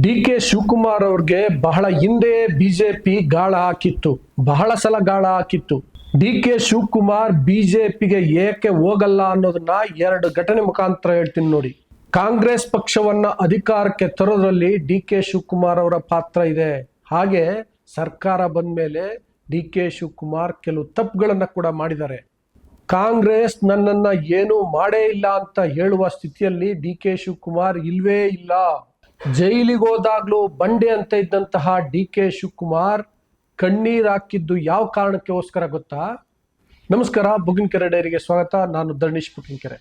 D K Shivakumar ಅವ್ರಿಗೆ ಬಹಳ ಹಿಂದೆ ಬಿಜೆಪಿ ಗಾಳ ಹಾಕಿತ್ತು, ಬಹಳ ಸಲ ಗಾಳ ಹಾಕಿತ್ತು. ಡಿ ಕೆ ಶಿವಕುಮಾರ್ ಬಿಜೆಪಿಗೆ ಏಕೆ ಹೋಗಲ್ಲ ಅನ್ನೋದನ್ನ ಎರಡು ಘಟನೆ ಮುಖಾಂತರ ಹೇಳ್ತೀನಿ ನೋಡಿ. ಕಾಂಗ್ರೆಸ್ ಪಕ್ಷವನ್ನ ಅಧಿಕಾರಕ್ಕೆ ತರೋದ್ರಲ್ಲಿ ಡಿ ಕೆ ಶಿವಕುಮಾರ್ ಅವರ ಪಾತ್ರ ಇದೆ. ಹಾಗೆ ಸರ್ಕಾರ ಬಂದ ಮೇಲೆ ಡಿ ಕೆ ಶಿವಕುಮಾರ್ ಕೆಲವು ತಪ್ಪುಗಳನ್ನು ಕೂಡ ಮಾಡಿದ್ದಾರೆ. ಕಾಂಗ್ರೆಸ್ ನನ್ನನ್ನು ಏನು ಮಾಡೇ ಇಲ್ಲ ಅಂತ ಹೇಳುವ ಸ್ಥಿತಿಯಲ್ಲಿ ಡಿ ಕೆ ಶಿವಕುಮಾರ್ ಇಲ್ವೇ ಇಲ್ಲ. ಜೈಲಿಗೆ ಹೋದಾಗ್ಲೂ ಬಂಡೆ ಅಂತ ಇದ್ದಂತಹ ಡಿ ಕೆ ಶಿವಕುಮಾರ್ ಕಣ್ಣೀರ್ ಹಾಕಿದ್ದು ಯಾವ ಕಾರಣಕ್ಕೋಸ್ಕರ ಗೊತ್ತಾ? ನಮಸ್ಕಾರ ಬುಗಿನಕೆರೆ ಡೈರಿಗೆ ಸ್ವಾಗತ. ನಾನು ಧರ್ಣೀಶ್ ಬುಗಿನಕೆರೆ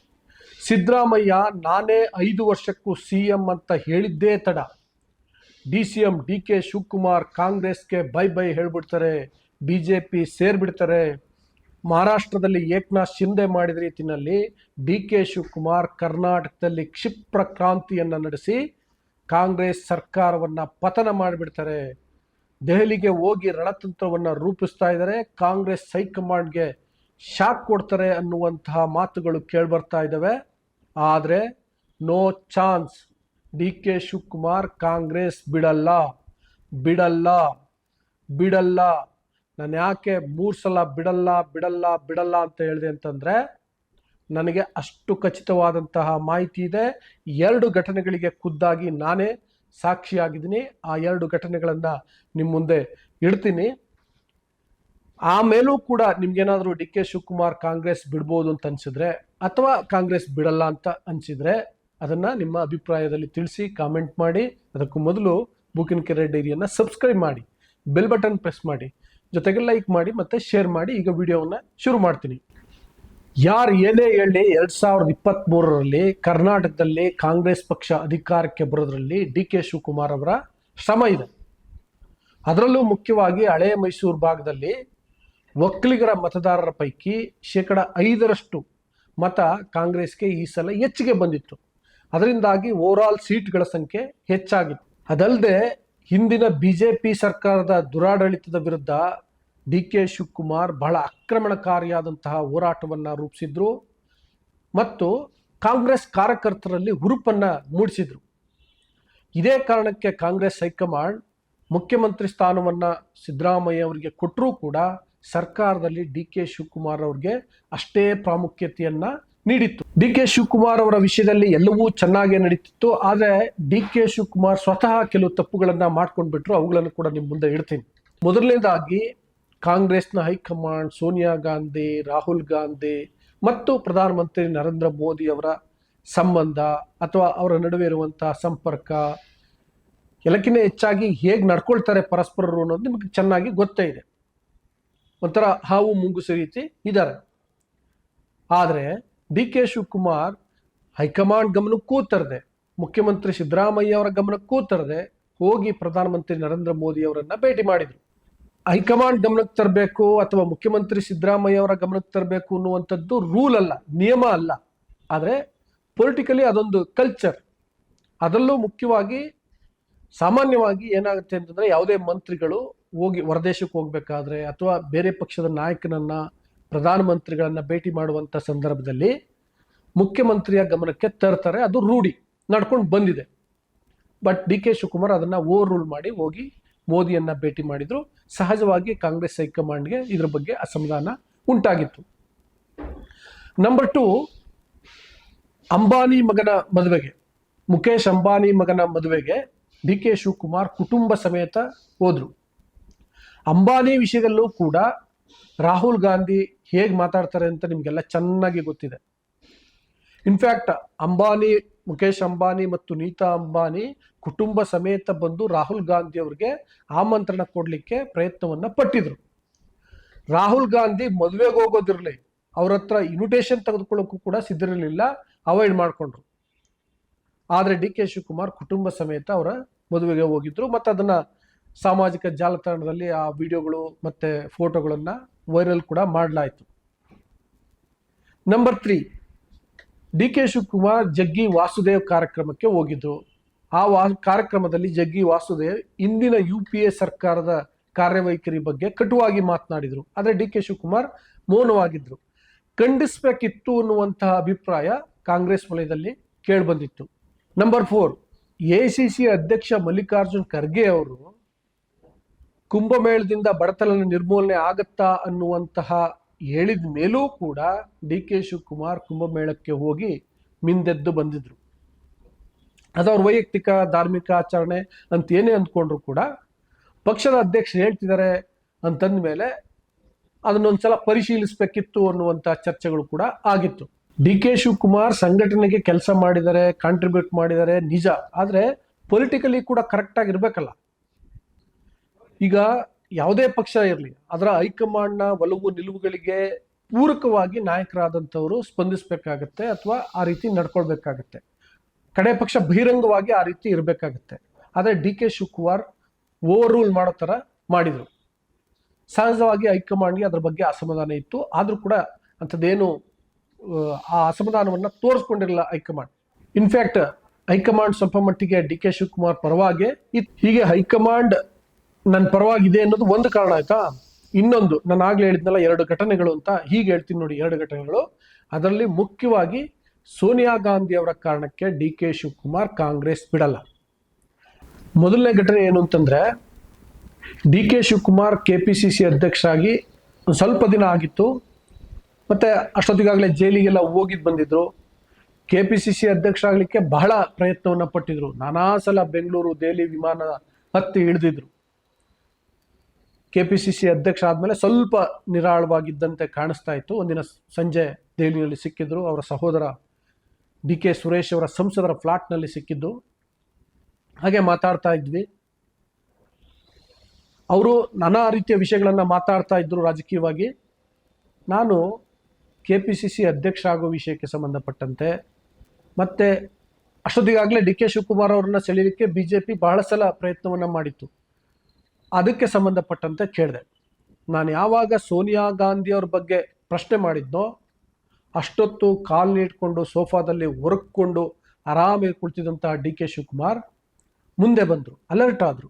ಸಿದ್ದರಾಮಯ್ಯ, ನಾನೇ ಐದು ವರ್ಷಕ್ಕೂ ಸಿ ಎಂ ಅಂತ ಹೇಳಿದ್ದೇ ತಡ. D C M, D K Shivakumar ಕಾಂಗ್ರೆಸ್ಗೆ ಬೈ ಬೈ ಹೇಳ್ಬಿಡ್ತಾರೆ. ಬಿ ಜೆ ಪಿ ಸೇರ್ಬಿಡ್ತಾರೆ. ಮಹಾರಾಷ್ಟ್ರದಲ್ಲಿ ಏಕನಾಥ್ ಶಿಂದೆ ಮಾಡಿದ ರೀತಿಯಲ್ಲಿ ಡಿ ಕೆ ಶಿವಕುಮಾರ್ ಕರ್ನಾಟಕದಲ್ಲಿ ಕ್ಷಿಪ್ರ ಕ್ರಾಂತಿಯನ್ನು ನಡೆಸಿ ಕಾಂಗ್ರೆಸ್ ಸರ್ಕಾರವನ್ನು ಪತನ ಮಾಡಿಬಿಡ್ತಾರೆ. ದೆಹಲಿಗೆ ಹೋಗಿ ರಣತಂತ್ರವನ್ನು ರೂಪಿಸ್ತಾ ಇದ್ದಾರೆ. ಕಾಂಗ್ರೆಸ್ ಹೈಕಮಾಂಡ್ಗೆ ಶಾಕ್ ಕೊಡ್ತಾರೆ ಅನ್ನುವಂತಹ ಮಾತುಗಳು ಕೇಳ್ಬರ್ತಾ ಇದ್ದಾವೆ. ಆದರೆ no chance. D K Shivakumar Congress ಬಿಡಲ್ಲ. ಬಿಡಲ್ಲ. ಬಿಡಲ್ಲ. ನಾನು ಯಾಕೆ ಮೂರು ಸಲ ಬಿಡಲ್ಲ ಬಿಡಲ್ಲ ಬಿಡಲ್ಲ ಅಂತ ಹೇಳಿದೆ ಅಂತಂದರೆ ನನಗೆ ಅಷ್ಟು ಖಚಿತವಾದಂತಹ ಮಾಹಿತಿ ಇದೆ. ಎರಡು ಘಟನೆಗಳಿಗೆ ಖುದ್ದಾಗಿ ನಾನೇ ಸಾಕ್ಷಿಯಾಗಿದ್ದೀನಿ. ಆ ಎರಡು ಘಟನೆಗಳನ್ನು ನಿಮ್ಮ ಮುಂದೆ ಇಡ್ತೀನಿ. ಆಮೇಲೂ ಕೂಡ ನಿಮ್ಗೇನಾದರೂ ಡಿ ಕೆ ಶಿವಕುಮಾರ್ ಕಾಂಗ್ರೆಸ್ ಬಿಡ್ಬೋದು ಅಂತ ಅನ್ಸಿದ್ರೆ ಅಥವಾ ಕಾಂಗ್ರೆಸ್ ಬಿಡಲ್ಲ ಅಂತ ಅನ್ಸಿದ್ರೆ ಅದನ್ನ ನಿಮ್ಮ ಅಭಿಪ್ರಾಯದಲ್ಲಿ ತಿಳಿಸಿ, ಕಾಮೆಂಟ್ ಮಾಡಿ. ಅದಕ್ಕೂ ಮೊದಲು ಬುಕಿನ್ ಕೆರೆ ಡೈರಿಯನ್ನು ಸಬ್ಸ್ಕ್ರೈಬ್ ಮಾಡಿ. ಬೆಲ್ ಬಟನ್ ಪ್ರೆಸ್ ಮಾಡಿ. ಜೊತೆಗೆ ಲೈಕ್ ಮಾಡಿ ಮತ್ತೆ ಶೇರ್ ಮಾಡಿ. ಈಗ ವಿಡಿಯೋವನ್ನ ಶುರು ಮಾಡ್ತೀನಿ. ಯಾರು ಏನೇ ಹೇಳಿ ಎರಡ್ ಸಾವಿರದ ಇಪ್ಪತ್ತ್ ಮೂರರಲ್ಲಿ ಕರ್ನಾಟಕದಲ್ಲಿ ಕಾಂಗ್ರೆಸ್ ಪಕ್ಷ ಅಧಿಕಾರಕ್ಕೆ ಬರೋದ್ರಲ್ಲಿ ಡಿ ಕೆ ಶಿವಕುಮಾರ್ ಅವರ ಶ್ರಮ ಇದೆ. ಅದರಲ್ಲೂ ಮುಖ್ಯವಾಗಿ ಹಳೆ ಮೈಸೂರು ಭಾಗದಲ್ಲಿ ಒಕ್ಕಲಿಗರ ಮತದಾರರ ಪೈಕಿ ಶೇಕಡ ಐದರಷ್ಟು ಮತ ಕಾಂಗ್ರೆಸ್ಗೆ ಈ ಸಲ ಹೆಚ್ಚಿಗೆ ಬಂದಿತ್ತು. ಅದರಿಂದಾಗಿ ಓವರಾಲ್ ಸೀಟ್ಗಳ ಸಂಖ್ಯೆ ಹೆಚ್ಚಾಗಿತ್ತು. ಅದಲ್ಲದೆ ಹಿಂದಿನ ಬಿಜೆಪಿ ಸರ್ಕಾರದ ದುರಾಡಳಿತದ ವಿರುದ್ಧ ಡಿ ಕೆ ಶಿವಕುಮಾರ್ ಬಹಳ ಆಕ್ರಮಣಕಾರಿಯಾದಂತಹ ಹೋರಾಟವನ್ನು ರೂಪಿಸಿದ್ರು ಮತ್ತು ಕಾಂಗ್ರೆಸ್ ಕಾರ್ಯಕರ್ತರಲ್ಲಿ ಹುರುಪನ್ನು ಮೂಡಿಸಿದ್ರು. ಇದೇ ಕಾರಣಕ್ಕೆ ಕಾಂಗ್ರೆಸ್ ಹೈಕಮಾಂಡ್ ಮುಖ್ಯಮಂತ್ರಿ ಸ್ಥಾನವನ್ನು ಸಿದ್ದರಾಮಯ್ಯ ಅವರಿಗೆ ಕೊಟ್ಟರೂ ಕೂಡ ಸರ್ಕಾರದಲ್ಲಿ ಡಿ ಕೆ ಶಿವಕುಮಾರ್ ಅವ್ರಿಗೆ ಅಷ್ಟೇ ಪ್ರಾಮುಖ್ಯತೆಯನ್ನು ನೀಡಿತ್ತು. ಡಿ ಕೆ ಶಿವಕುಮಾರ್ ಅವರ ವಿಷಯದಲ್ಲಿ ಎಲ್ಲವೂ ಚೆನ್ನಾಗೇ ನಡೀತಿತ್ತು. ಆದರೆ ಡಿ ಕೆ ಶಿವಕುಮಾರ್ ಸ್ವತಃ ಕೆಲವು ತಪ್ಪುಗಳನ್ನು ಮಾಡ್ಕೊಂಡ್ಬಿಟ್ರು. ಅವುಗಳನ್ನು ಕೂಡ ನಿಮ್ಮ ಮುಂದೆ ಇಡ್ತೀನಿ. ಮೊದಲನೇದಾಗಿ ಕಾಂಗ್ರೆಸ್ನ ಹೈಕಮಾಂಡ್ ಸೋನಿಯಾ ಗಾಂಧಿ, ರಾಹುಲ್ ಗಾಂಧಿ ಮತ್ತು ಪ್ರಧಾನಮಂತ್ರಿ ನರೇಂದ್ರ ಮೋದಿ ಅವರ ಸಂಬಂಧ ಅಥವಾ ಅವರ ನಡುವೆ ಇರುವಂತಹ ಸಂಪರ್ಕ ಎಲ್ಲಕ್ಕಿಂತ ಹೆಚ್ಚಾಗಿ ಹೇಗೆ ನಡ್ಕೊಳ್ತಾರೆ ಪರಸ್ಪರರು ಅನ್ನೋದು ನಿಮಗೆ ಚೆನ್ನಾಗಿ ಗೊತ್ತೇ ಇದೆ. ಒಂಥರ ಹಾವು ಮುಂಗುಸು ರೀತಿ ಇದ್ದಾರೆ. ಆದರೆ ಡಿ ಕೆ ಶಿವಕುಮಾರ್ ಹೈಕಮಾಂಡ್ ಗಮನಕ್ಕೂ ತರದೆ, ಮುಖ್ಯಮಂತ್ರಿ ಸಿದ್ದರಾಮಯ್ಯ ಅವರ ಗಮನಕ್ಕೂ ತರದೆ ಹೋಗಿ ಪ್ರಧಾನಮಂತ್ರಿ ನರೇಂದ್ರ ಮೋದಿ ಅವರನ್ನು ಭೇಟಿ ಮಾಡಿದ್ರು. ಹೈಕಮಾಂಡ್ ಗಮನಕ್ಕೆ ತರಬೇಕು ಅಥವಾ ಮುಖ್ಯಮಂತ್ರಿ ಸಿದ್ದರಾಮಯ್ಯ ಅವರ ಗಮನಕ್ಕೆ ತರಬೇಕು ಅನ್ನುವಂಥದ್ದು ರೂಲ್ ಅಲ್ಲ, ನಿಯಮ ಅಲ್ಲ. ಆದರೆ ಪೊಲಿಟಿಕಲಿ ಅದೊಂದು ಕಲ್ಚರ್ ಅದರಲ್ಲೂ ಮುಖ್ಯವಾಗಿ ಸಾಮಾನ್ಯವಾಗಿ ಏನಾಗುತ್ತೆ ಅಂತಂದರೆ ಯಾವುದೇ ಮಂತ್ರಿಗಳು ಹೋಗಿ ಹೊರದೇಶಕ್ಕೆ ಹೋಗಬೇಕಾದ್ರೆ ಅಥವಾ ಬೇರೆ ಪಕ್ಷದ ನಾಯಕನನ್ನು, ಪ್ರಧಾನಮಂತ್ರಿಗಳನ್ನು ಭೇಟಿ ಮಾಡುವಂಥ ಸಂದರ್ಭದಲ್ಲಿ ಮುಖ್ಯಮಂತ್ರಿಯ ಗಮನಕ್ಕೆ ತರ್ತಾರೆ. ಅದು ರೂಢಿ, ನಡ್ಕೊಂಡು ಬಂದಿದೆ. ಬಟ್ ಡಿ ಕೆ ಶಿವಕುಮಾರ್ ಅದನ್ನು ಓವರ್ ರೂಲ್ ಮಾಡಿ ಹೋಗಿ ಮೋದಿಯನ್ನ ಭೇಟಿ ಮಾಡಿದ್ರು. ಸಹಜವಾಗಿ ಕಾಂಗ್ರೆಸ್ ಹೈಕಮಾಂಡ್ಗೆ ಇದ್ರ ಬಗ್ಗೆ ಅಸಮಾಧಾನ ಉಂಟಾಗಿತ್ತು. ನಂಬರ್ ಟು ಅಂಬಾನಿ ಮಗನ ಮದುವೆಗೆ ಮುಖೇಶ್ ಅಂಬಾನಿ ಮಗನ ಮದುವೆಗೆ ಡಿ ಕೆ ಶಿವಕುಮಾರ್ ಕುಟುಂಬ ಸಮೇತ ಹೋದ್ರು. ಅಂಬಾನಿ ವಿಷಯದಲ್ಲೂ ಕೂಡ ರಾಹುಲ್ ಗಾಂಧಿ ಹೇಗೆ ಮಾತಾಡ್ತಾರೆ ಅಂತ ನಿಮಗೆಲ್ಲ ಚೆನ್ನಾಗಿ ಗೊತ್ತಿದೆ. ಇನ್ಫ್ಯಾಕ್ಟ್ ಅಂಬಾನಿ ಮುಖೇಶ್ ಅಂಬಾನಿ ಮತ್ತು ನೀತಾ ಅಂಬಾನಿ ಕುಟುಂಬ ಸಮೇತ ಬಂದು ರಾಹುಲ್ ಗಾಂಧಿ ಅವ್ರಿಗೆ ಆಮಂತ್ರಣ ಕೊಡಲಿಕ್ಕೆ ಪ್ರಯತ್ನವನ್ನ ಪಟ್ಟಿದ್ರು. ರಾಹುಲ್ ಗಾಂಧಿ ಮದುವೆಗೆ ಹೋಗೋದಿರಲಿ, ಅವ್ರ ಹತ್ರ ಇನ್ವಿಟೇಷನ್ ತೆಗೆದುಕೊಳ್ಳೋಕ್ಕೂ ಕೂಡ ಸಿದ್ಧರಿರಲಿಲ್ಲ ಅವಾಯ್ಡ್ ಮಾಡಿಕೊಂಡ್ರು. ಆದರೆ ಡಿ ಕೆ ಶಿವಕುಮಾರ್ ಕುಟುಂಬ ಸಮೇತ ಅವರ ಮದುವೆಗೆ ಹೋಗಿದ್ರು. ಮತ್ತು ಅದನ್ನ ಸಾಮಾಜಿಕ ಜಾಲತಾಣದಲ್ಲಿ ಆ ವಿಡಿಯೋಗಳು ಮತ್ತೆ ಫೋಟೋಗಳನ್ನ ವೈರಲ್ ಕೂಡ ಮಾಡಲಾಯಿತು. Number three D K Shivakumar Jaggi Vasudev ಕಾರ್ಯಕ್ರಮಕ್ಕೆ ಹೋಗಿದ್ರು. ಆ ವಾ ಕಾರ್ಯಕ್ರಮದಲ್ಲಿ ಜಗ್ಗಿ ವಾಸುದೇವ್ ಇಂದಿನ ಯು ಪಿ ಎ ಸರ್ಕಾರದ ಕಾರ್ಯವೈಖರಿ ಬಗ್ಗೆ ಕಟುವಾಗಿ ಮಾತನಾಡಿದರು. ಆದರೆ ಡಿ ಕೆ ಶಿವಕುಮಾರ್ ಮೌನವಾಗಿದ್ದರು ಖಂಡಿಸಬೇಕಿತ್ತು ಅನ್ನುವಂತಹ ಅಭಿಪ್ರಾಯ ಕಾಂಗ್ರೆಸ್ ವಲಯದಲ್ಲಿ ಕೇಳಿಬಂದಿತ್ತು. Number four A C C ಅಧ್ಯಕ್ಷ ಮಲ್ಲಿಕಾರ್ಜುನ್ ಖರ್ಗೆ ಅವರು ಕುಂಭಮೇಳದಿಂದ ಬಡತನ ನಿರ್ಮೂಲನೆ ಆಗತ್ತಾ ಅನ್ನುವಂತಹ ಹೇಳಿದ ಮೇಲೂ ಕೂಡ ಡಿ ಕೆ ಶಿವಕುಮಾರ್ ಕುಂಭಮೇಳಕ್ಕೆ ಹೋಗಿ ಮಿಂದೆದ್ದು ಬಂದಿದ್ರು. ಅದು ಅವ್ರ ವೈಯಕ್ತಿಕ, ಧಾರ್ಮಿಕ ಆಚರಣೆ ಅಂತ ಏನೇ ಅಂದ್ಕೊಂಡ್ರು ಕೂಡ ಪಕ್ಷದ ಅಧ್ಯಕ್ಷರು ಹೇಳ್ತಿದ್ದಾರೆ ಅಂತಂದ ಮೇಲೆ ಅದನ್ನೊಂದ್ಸಲ ಪರಿಶೀಲಿಸಬೇಕಿತ್ತು ಅನ್ನುವಂಥ ಚರ್ಚೆಗಳು ಕೂಡ ಆಗಿತ್ತು. ಡಿ ಕೆ ಶಿವಕುಮಾರ್ ಸಂಘಟನೆಗೆ ಕೆಲಸ ಮಾಡಿದರೆ ಕಾಂಟ್ರಿಬ್ಯೂಟ್ ಮಾಡಿದರೆ ನಿಜ. ಆದರೆ ಪೊಲಿಟಿಕಲಿ ಕೂಡ ಕರೆಕ್ಟಾಗಿ ಇರಬೇಕಲ್ಲ. ಈಗ ಯಾವುದೇ ಪಕ್ಷ ಇರಲಿ, ಅದರ ಹೈಕಮಾಂಡ್ನ ಒಲವು ನಿಲುವುಗಳಿಗೆ ಪೂರಕವಾಗಿ ನಾಯಕರಾದಂಥವರು ಸ್ಪಂದಿಸಬೇಕಾಗತ್ತೆ ಅಥವಾ ಆ ರೀತಿ ನಡ್ಕೊಳ್ಬೇಕಾಗತ್ತೆ. ಕಡೆ ಪಕ್ಷ ಬಹಿರಂಗವಾಗಿ ಆ ರೀತಿ ಇರಬೇಕಾಗತ್ತೆ. ಆದರೆ D K Shivakumar over rule ಮಾಡೋ ಥರ ಮಾಡಿದರು. ಸಹಜವಾಗಿ ಹೈಕಮಾಂಡ್ಗೆ ಅದ್ರ ಬಗ್ಗೆ ಅಸಮಾಧಾನ ಇತ್ತು. ಆದರೂ ಕೂಡ ಅಂಥದ್ದೇನು, ಆ ಅಸಮಾಧಾನವನ್ನು ತೋರಿಸ್ಕೊಂಡಿರಲಿಲ್ಲ ಹೈಕಮಾಂಡ್. ಇನ್ಫ್ಯಾಕ್ಟ್ ಹೈಕಮಾಂಡ್ ಸ್ವಲ್ಪ ಮಟ್ಟಿಗೆ ಡಿ ಕೆ ಶಿವಕುಮಾರ್ ಪರವಾಗಿ ಇತ್ತು. ಹೀಗೆ ಹೈಕಮಾಂಡ್ ನನ್ನ ಪರವಾಗಿದೆ ಅನ್ನೋದು ಒಂದು ಕಾರಣ ಆಯ್ತಾ? ಇನ್ನೊಂದು, ನಾನು ಆಗ್ಲೇ ಹೇಳಿದ್ನಲ್ಲ ಎರಡು ಘಟನೆಗಳು ಅಂತ. ಹೀಗೆ ಹೇಳ್ತೀನಿ ನೋಡಿ ಎರಡು ಘಟನೆಗಳು. ಅದರಲ್ಲಿ ಮುಖ್ಯವಾಗಿ ಸೋನಿಯಾ ಗಾಂಧಿ ಅವರ ಕಾರಣಕ್ಕೆ ಡಿ ಕೆ ಶಿವಕುಮಾರ್ ಕಾಂಗ್ರೆಸ್ ಬಿಡಲ್ಲ. ಮೊದಲನೇ ಘಟನೆ ಏನು ಅಂತಂದ್ರೆ, D K Shivakumar K P C C ಅಧ್ಯಕ್ಷರಾಗಿ ಸ್ವಲ್ಪ ದಿನ ಆಗಿತ್ತು. ಮತ್ತೆ ಅಷ್ಟೊತ್ತಿಗಾಗಲೇ ಜೈಲಿಗೆಲ್ಲ ಹೋಗಿದ್ದು ಬಂದಿದ್ದರು ಕೆ ಪಿ ಸಿ ಸಿ ಅಧ್ಯಕ್ಷರಾಗಲಿಕ್ಕೆ ಬಹಳ ಪ್ರಯತ್ನವನ್ನು ಪಟ್ಟಿದ್ರು. ನಾನಾ ಸಲ ಬೆಂಗಳೂರು ದೆಹಲಿ ವಿಮಾನ ಹತ್ತಿ ಇಳಿದಿದ್ರು ಕೆ ಪಿ ಸಿ ಸಿ ಅಧ್ಯಕ್ಷ ಆದಮೇಲೆ ಸ್ವಲ್ಪ ನಿರಾಳವಾಗಿದ್ದಂತೆ ಕಾಣಿಸ್ತಾ ಇತ್ತು. ಒಂದಿನ ಸಂಜೆ ದೆಹಲಿಯಲ್ಲಿ ಸಿಕ್ಕಿದ್ರು. ಅವರ ಸಹೋದರ ಡಿ ಕೆ ಸುರೇಶ್ ಅವರ ಸಂಸದರ ಫ್ಲಾಟ್ನಲ್ಲಿ ಸಿಕ್ಕಿದ್ದು. ಹಾಗೆ ಮಾತಾಡ್ತಾ ಇದ್ವಿ. ಅವರು ನಾನಾ ರೀತಿಯ ವಿಷಯಗಳನ್ನು ಮಾತಾಡ್ತಾ ಇದ್ದರು ರಾಜಕೀಯವಾಗಿ. ನಾನು ಕೆ ಪಿ ಸಿ ಸಿ ಅಧ್ಯಕ್ಷ ಆಗೋ ವಿಷಯಕ್ಕೆ ಸಂಬಂಧಪಟ್ಟಂತೆ, ಮತ್ತೆ ಅಷ್ಟೊತ್ತಿಗಾಗಲೇ ಡಿ ಕೆ ಶಿವಕುಮಾರ್ ಅವರನ್ನ ಸೆಳೆಯಲಿಕ್ಕೆ ಬಿ ಜೆ ಪಿ ಬಹಳ ಸಲ ಪ್ರಯತ್ನವನ್ನು ಮಾಡಿತ್ತು. ಅದಕ್ಕೆ ಸಂಬಂಧಪಟ್ಟಂತೆ ಕೇಳಿದೆ. ನಾನು ಯಾವಾಗ ಸೋನಿಯಾ ಗಾಂಧಿ ಅವ್ರ ಬಗ್ಗೆ ಪ್ರಶ್ನೆ ಮಾಡಿದ್ನೋ ಅಷ್ಟೊತ್ತು ಕಾಲು ನೀಟ್ಕೊಂಡು ಸೋಫಾದಲ್ಲಿ ಒರಕ್ಕೊಂಡು ಆರಾಮಾಗಿ ಕುಳಿತಿದ್ದಂತಹ ಡಿ ಕೆ ಶಿವಕುಮಾರ್ ಮುಂದೆ ಬಂದರು ಅಲರ್ಟ್ ಆದರು.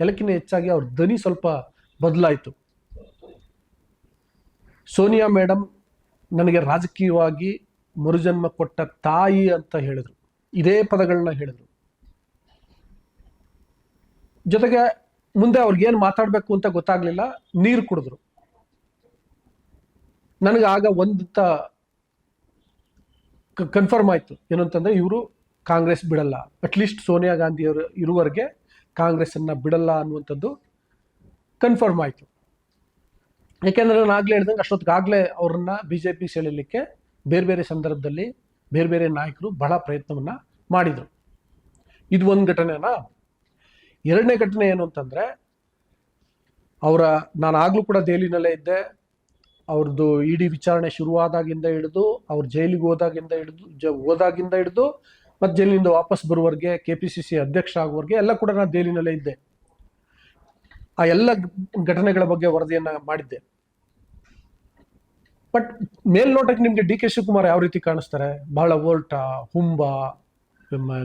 ಎಲ್ಲಕ್ಕಿಂತ ಹೆಚ್ಚಾಗಿ ಅವ್ರ ಧ್ವನಿ ಸ್ವಲ್ಪ ಬದಲಾಯಿತು. ಸೋನಿಯಾ ಮೇಡಮ್ ನನಗೆ ರಾಜಕೀಯವಾಗಿ ಮರುಜನ್ಮ ಕೊಟ್ಟ ತಾಯಿ ಅಂತ ಹೇಳಿದರು. ಇದೇ ಪದಗಳನ್ನ ಹೇಳಿದರು. ಜೊತೆಗೆ ಮುಂದೆ ಅವ್ರಿಗೆ ಏನು ಮಾತಾಡಬೇಕು ಅಂತ ಗೊತ್ತಾಗ್ಲಿಲ್ಲ, ನೀರು ಕುಡಿದ್ರು. ನನಗೆ ಆಗ ಒಂದಂತ ಕನ್ಫರ್ಮ್ ಆಯಿತು. ಏನಂತಂದರೆ ಇವರು ಕಾಂಗ್ರೆಸ್ ಬಿಡಲ್ಲ. ಅಟ್ಲೀಸ್ಟ್ ಸೋನಿಯಾ ಗಾಂಧಿ ಅವರು ಇರುವವರೆಗೆ ಕಾಂಗ್ರೆಸ್ ಬಿಡಲ್ಲ ಅನ್ನುವಂಥದ್ದು ಕನ್ಫರ್ಮ್ ಆಯಿತು. ಯಾಕೆಂದ್ರೆ ನಾನು ಆಗಲೇ ಹೇಳ್ದಂಗೆ ಅಷ್ಟೊತ್ತಿಗಾಗಲೇ ಅವ್ರನ್ನ ಬಿ ಜೆ ಪಿ ಸೆಳೆಯಲಿಕ್ಕೆ ಬೇರೆ ಬೇರೆ ಸಂದರ್ಭದಲ್ಲಿ ಬೇರೆ ಬೇರೆ ನಾಯಕರು ಬಹಳ ಪ್ರಯತ್ನವನ್ನು ಮಾಡಿದರು. ಇದು ಒಂದು ಘಟನೆನಾ? ಎರಡನೇ ಘಟನೆ ಏನು ಅಂತಂದರೆ, ಅವರ ನಾನು ಆಗಲೂ ಕೂಡ ದೆಹಲಿನಲ್ಲೇ ಇದ್ದೆ. ಅವ್ರದ್ದು ಇಡಿ ವಿಚಾರಣೆ ಶುರುವಾದಾಗಿಂದ ಹಿಡಿದು, ಅವ್ರು ಜೈಲಿಗೆ ಹೋದಾಗಿಂದ ಹಿಡಿದು, ಜ ಹೋದಾಗಿಂದ ಹಿಡಿದು, ಮತ್ತು ಜೈಲಿನಿಂದ ವಾಪಸ್ ಬರುವವರೆಗೆ ಕೆ ಪಿ ಸಿ ಸಿ ಅಧ್ಯಕ್ಷ ಆಗುವವರೆಗೆ ಎಲ್ಲ ಕೂಡ ನಾನು ಜೈಲಿನಲ್ಲೇ ಇದ್ದೆ. ಆ ಎಲ್ಲ ಘಟನೆಗಳ ಬಗ್ಗೆ ವರದಿಯನ್ನು ಮಾಡಿದ್ದೆ. ಬಟ್ ಮೇಲ್ನೋಟಕ್ಕೆ ನಿಮಗೆ ಡಿ ಕೆ ಶಿವಕುಮಾರ್ ಯಾವ ರೀತಿ ಕಾಣಿಸ್ತಾರೆ? ಬಹಳ ಓಲ್ಟ ಹುಂಬ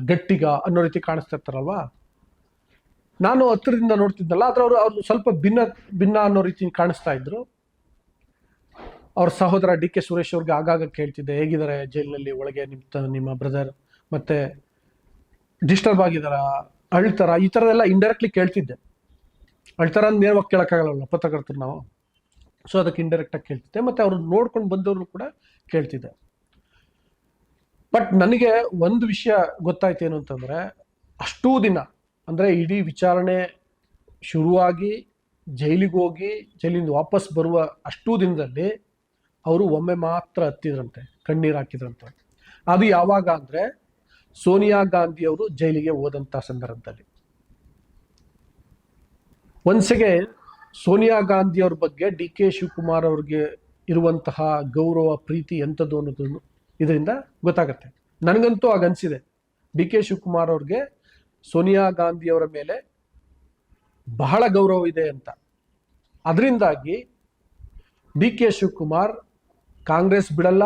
ಗಟ್ಟಿಗ ಅನ್ನೋ ರೀತಿ ಕಾಣಿಸ್ತಾ ಇರ್ತಾರಲ್ವಾ ನಾನು ಹತ್ತಿರದಿಂದ ನೋಡ್ತಿದ್ದಲ್ಲ, ಆದ್ರೆ ಅವರು ಅವ್ರು ಸ್ವಲ್ಪ ಭಿನ್ನ ಭಿನ್ನ ಅನ್ನೋ ರೀತಿ ಕಾಣಿಸ್ತಾ ಇದ್ರು. ಅವ್ರ ಸಹೋದರ ಡಿ ಕೆ ಸುರೇಶ್ ಅವ್ರಿಗೆ ಆಗಾಗ ಕೇಳ್ತಿದ್ದೆ, ಹೇಗಿದ್ದಾರೆ ಜೈಲಿನಲ್ಲಿ ಒಳಗೆ ನಿಮ್ಮ ನಿಮ್ಮ ಬ್ರದರ್ ಮತ್ತೆ ಡಿಸ್ಟರ್ಬ್ ಆಗಿದಾರ ಅಳ್ತಾರ? ಈ ಥರದೆಲ್ಲ ಇಂಡೈರೆಕ್ಟ್ಲಿ ಕೇಳ್ತಿದ್ದೆ. ಅಳ್ತಾರ ಅಂತ ನೇರವಾಗಿ ಕೇಳೋಕ್ಕಾಗಲ್ಲ ಪತ್ರಕರ್ತರು ನಾವು. ಸೊ ಅದಕ್ಕೆ ಇಂಡೈರೆಕ್ಟಾಗಿ ಕೇಳ್ತಿದ್ದೆ. ಮತ್ತೆ ಅವ್ರು ನೋಡ್ಕೊಂಡು ಬಂದವ್ರು ಕೂಡ ಕೇಳ್ತಿದ್ದೆ. ಬಟ್ ನನಗೆ ಒಂದು ವಿಷಯ ಗೊತ್ತಾಯ್ತು ಏನು ಅಂತಂದ್ರೆ, ಅಷ್ಟೂ ದಿನ, ಅಂದ್ರೆ ಇಡೀ ವಿಚಾರಣೆ ಶುರುವಾಗಿ ಜೈಲಿಗೆ ಹೋಗಿ, ಜೈಲಿಂದ ವಾಪಸ್ ಬರುವ ಅಷ್ಟೂ ದಿನದಲ್ಲಿ ಅವರು ಒಮ್ಮೆ ಮಾತ್ರ ಹತ್ತಿದ್ರಂತೆ, ಕಣ್ಣೀರು ಹಾಕಿದ್ರಂತೆ ಅದು ಯಾವಾಗ ಅಂದರೆ ಸೋನಿಯಾ ಗಾಂಧಿ ಅವರು ಜೈಲಿಗೆ ಹೋದಂಥ ಸಂದರ್ಭದಲ್ಲಿ. ಒನ್ಸೆಗೆ ಸೋನಿಯಾ ಗಾಂಧಿ ಅವ್ರ ಬಗ್ಗೆ ಡಿ ಕೆ ಶಿವಕುಮಾರ್ ಅವ್ರಿಗೆ ಇರುವಂತಹ ಗೌರವ, ಪ್ರೀತಿ ಎಂಥದ್ದು ಅನ್ನೋದನ್ನು ಇದರಿಂದ ಗೊತ್ತಾಗತ್ತೆ. ನನಗಂತೂ ಆಗ ಅನ್ಸಿದೆ. ಡಿ ಕೆ ಶಿವಕುಮಾರ್ ಅವ್ರಿಗೆ ಸೋನಿಯಾ ಗಾಂಧಿ ಅವರ ಮೇಲೆ ಬಹಳ ಗೌರವ ಇದೆ ಅಂತ. ಅದರಿಂದಾಗಿ ಡಿ ಕೆ ಶಿವಕುಮಾರ್ ಕಾಂಗ್ರೆಸ್ ಬಿಡಲ್ಲ.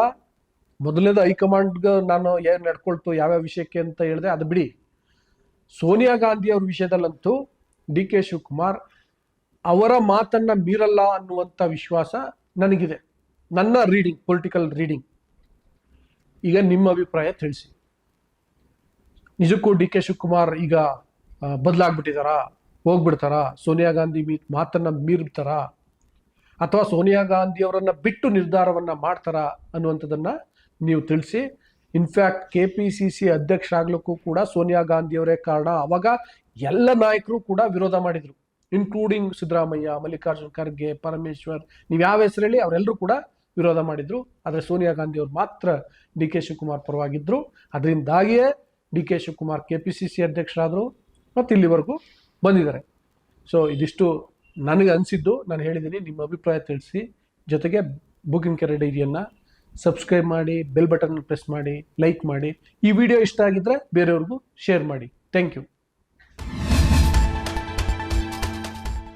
ಮೊದಲನೇದು ಹೈಕಮಾಂಡ್ಗೆ ನಾನು ಏನು ನಡ್ಕೊಳ್ತು ಯಾವ್ಯಾವ ವಿಷಯಕ್ಕೆ ಅಂತ ಹೇಳಿದೆ ಅದು ಬಿಡಿ. ಸೋನಿಯಾ ಗಾಂಧಿ ಅವ್ರ ವಿಷಯದಲ್ಲಂತೂ ಡಿ ಕೆ ಶಿವಕುಮಾರ್ ಅವರ ಮಾತನ್ನ ಮೀರಲ್ಲ ಅನ್ನುವಂಥ ವಿಶ್ವಾಸ ನನಗಿದೆ. ನನ್ನ ರೀಡಿಂಗ್, ಪೊಲಿಟಿಕಲ್ ರೀಡಿಂಗ್. ಈಗ ನಿಮ್ಮ ಅಭಿಪ್ರಾಯ ತಿಳಿಸಿ. ನಿಜಕ್ಕೂ ಡಿ ಕೆ ಶಿವಕುಮಾರ್ ಈಗ ಬದಲಾಗ್ಬಿಟ್ಟಿದಾರಾ? ಹೋಗ್ಬಿಡ್ತಾರಾ? ಸೋನಿಯಾ ಗಾಂಧಿ ಮೀ ಮಾತನ್ನ ಮೀರ್ತಾರಾ ಅಥವಾ ಸೋನಿಯಾ ಗಾಂಧಿಯವರನ್ನು ಬಿಟ್ಟು ನಿರ್ಧಾರವನ್ನ ಮಾಡ್ತಾರಾ ಅನ್ನುವಂಥದ್ದನ್ನ ನೀವು ತಿಳಿಸಿ. In fact K P C C ಅಧ್ಯಕ್ಷರಾಗ್ಲಿಕ್ಕೂ ಕೂಡ ಸೋನಿಯಾ ಗಾಂಧಿಯವರೇ ಕಾರಣ. ಅವಾಗ ಎಲ್ಲ ನಾಯಕರು ಕೂಡ ವಿರೋಧ ಮಾಡಿದ್ರು ಇನ್ಕ್ಲೂಡಿಂಗ್ ಸಿದ್ದರಾಮಯ್ಯ, ಮಲ್ಲಿಕಾರ್ಜುನ್ ಖರ್ಗೆ, ಪರಮೇಶ್ವರ್, ನೀವು ಯಾವ ಹೆಸರಲ್ಲಿ ಅವರೆಲ್ಲರೂ ಕೂಡ ವಿರೋಧ ಮಾಡಿದ್ರು. ಆದರೆ ಸೋನಿಯಾ ಗಾಂಧಿ ಅವರು ಮಾತ್ರ ಡಿ ಕೆ ಶಿವಕುಮಾರ್ ಪರವಾಗಿದ್ರು. ಅದರಿಂದಾಗಿಯೇ D K Shivakumar K P C C ಅಧ್ಯಕ್ಷರಾದರು ಮತ್ತು ಇಲ್ಲಿವರೆಗೂ ಬಂದಿದ್ದಾರೆ. ಸೊ ಇದಿಷ್ಟು ನನಗೆ ಅನಿಸಿದ್ದು, ನಾನು ಹೇಳಿದ್ದೀನಿ ನಿಮ್ಮ ಅಭಿಪ್ರಾಯ ತಿಳಿಸಿ. ಜೊತೆಗೆ ಬುಕಿಂಗ್ ಕೆರೆ ಡೈರಿಯನ್ನು ಸಬ್ಸ್ಕ್ರೈಬ್ ಮಾಡಿ, ಬೆಲ್ ಬಟನ್ ಪ್ರೆಸ್ ಮಾಡಿ, ಲೈಕ್ ಮಾಡಿ. ಈ ವಿಡಿಯೋ ಇಷ್ಟ ಆಗಿದ್ದರೆ ಬೇರೆಯವ್ರಿಗೂ ಶೇರ್ ಮಾಡಿ. Thank you.